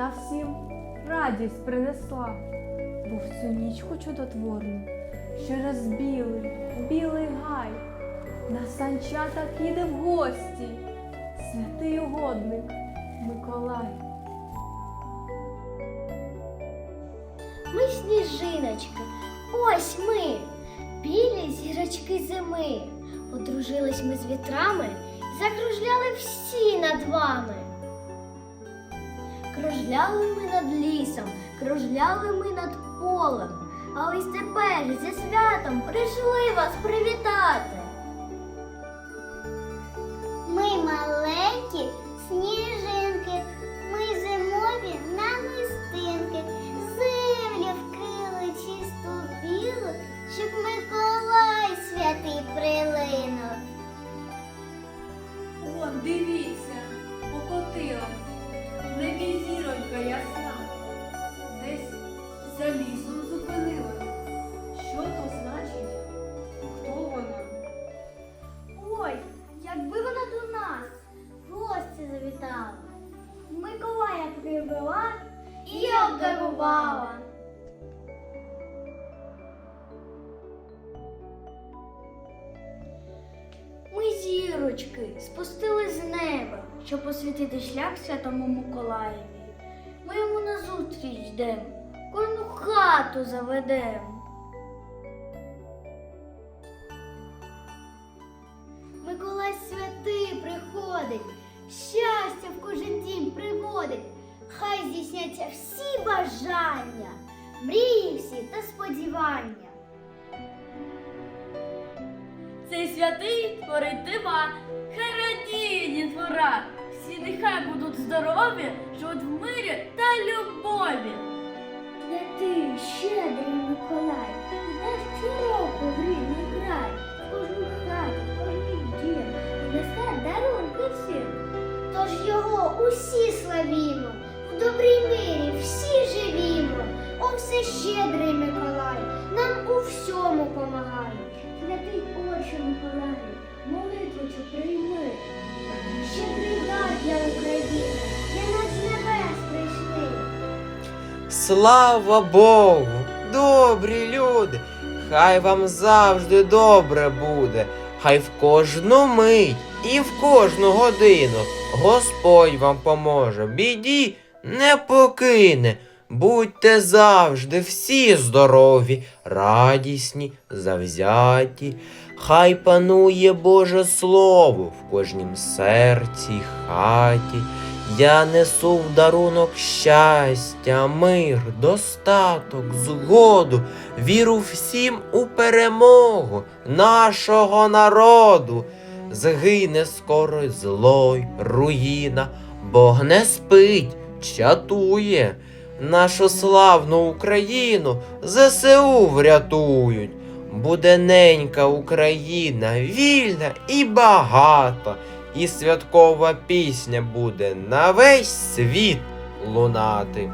та всім радість принесла, бо в цю нічку чудотворну через білий, білий гай на санчатах їде в гості святий угодник Миколай. Ми сніжиночки, ось ми, білі зірочки зими. Подружились ми з вітрами закружляли всі над вами. Кружляли ми над лісом, кружляли ми над полем, а ось тепер зі святом прийшли вас привітати. Миколая привела і обдарувала. Ми зірочки спустили з неба, щоб освітити шлях святому Миколаєві. Ми йому назустріч йдемо, кожну хату заведемо. Миколай святий приходить, щастя в кожен дім приводить, хай здійсняться всі бажання, мрії всі та сподівання. Цей святий творить дива, хай радіє дітвора. Всі нехай будуть здорові, живуть в мирі та любові. Святий, щедрий Миколай, наш щороку в рідний край, кожну хату, кожний дім, несе дарунки всім. Тож його усі славімо, добрій мирі всі живімо. О, все щедрий Миколай, нам у всьому помагає. Святий Отче Миколаю, молитву цю прийми. Щедрий дар для України, для нас з небес прийшли. Слава Богу, добрі люди, хай вам завжди добре буде, хай в кожну мить і в кожну годину Господь вам поможе, біді не покине. Будьте завжди всі здорові, радісні, завзяті. Хай панує Боже Слово в кожнім серці, й хаті. Я несу в дарунок щастя, мир, достаток, згоду, віру всім у перемогу нашого народу. Згине скоро зло руїна, Бог не спить, чатує. Нашу славну Україну ЗСУ врятують. Буде ненька Україна, вільна і багата, і святкова пісня буде на весь світ лунати.